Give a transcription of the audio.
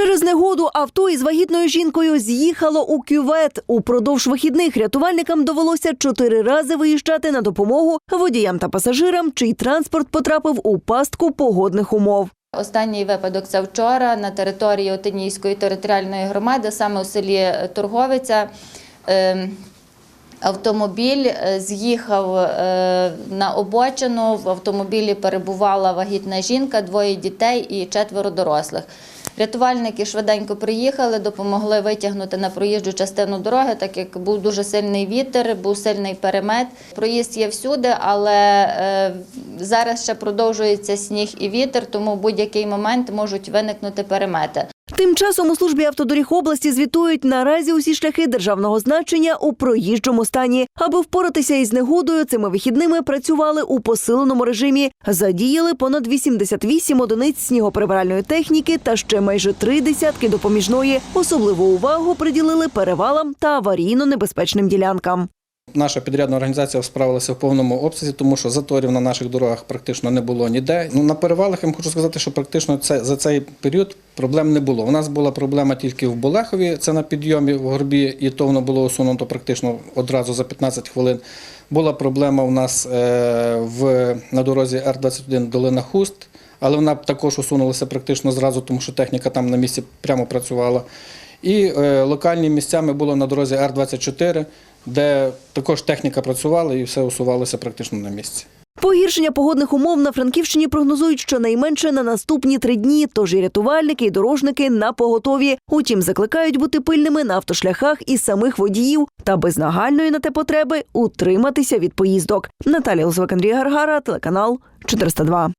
Через негоду авто із вагітною жінкою з'їхало у кювет. Упродовж вихідних рятувальникам довелося чотири рази виїжджати на допомогу водіям та пасажирам, чий транспорт потрапив у пастку погодних умов. Останній випадок це вчора на території Отинійської територіальної громади, саме у селі Торговиця. Ем, Автомобіль е, з'їхав е, на обочину. В автомобілі перебувала вагітна жінка, двоє дітей і четверо дорослих. Рятувальники швиденько приїхали, допомогли витягнути на проїжджу частину дороги, так як був дуже сильний вітер, був сильний перемет. Проїзд є всюди, але е, зараз ще продовжується сніг і вітер, тому в будь-який момент можуть виникнути перемети. Тим часом у службі автодоріг області звітують наразі усі шляхи державного значення у проїжджому стані. Аби впоратися із негодою, цими вихідними працювали у посиленому режимі. Задіяли понад 88 одиниць снігоприбиральної техніки та ще майже три десятки допоміжної. Особливу увагу приділили перевалам та аварійно небезпечним ділянкам. Наша підрядна організація справилася в повному обсязі, тому що заторів на наших дорогах практично не було ніде. Ну на перевалах я вам хочу сказати, що практично це за цей період проблем не було. У нас була проблема тільки в Болехові, це на підйомі в горбі, і то воно було усунуто практично одразу за 15 хвилин. Була проблема у нас е, в на дорозі Р-21 Долина Хуст. Але вона також усунулася практично зразу, тому що техніка там на місці прямо працювала. І е, локальні місцями було на дорозі Р-24, де також техніка працювала і все усувалося практично на місці. Погіршення погодних умов на Франківщині прогнозують щонайменше на наступні три дні. Тож і рятувальники, і дорожники на поготові. Утім, закликають бути пильними на автошляхах і самих водіїв та без нагальної на те потреби утриматися від поїздок. Наталія Лозвак, Андрій Гаргара, телеканал 402.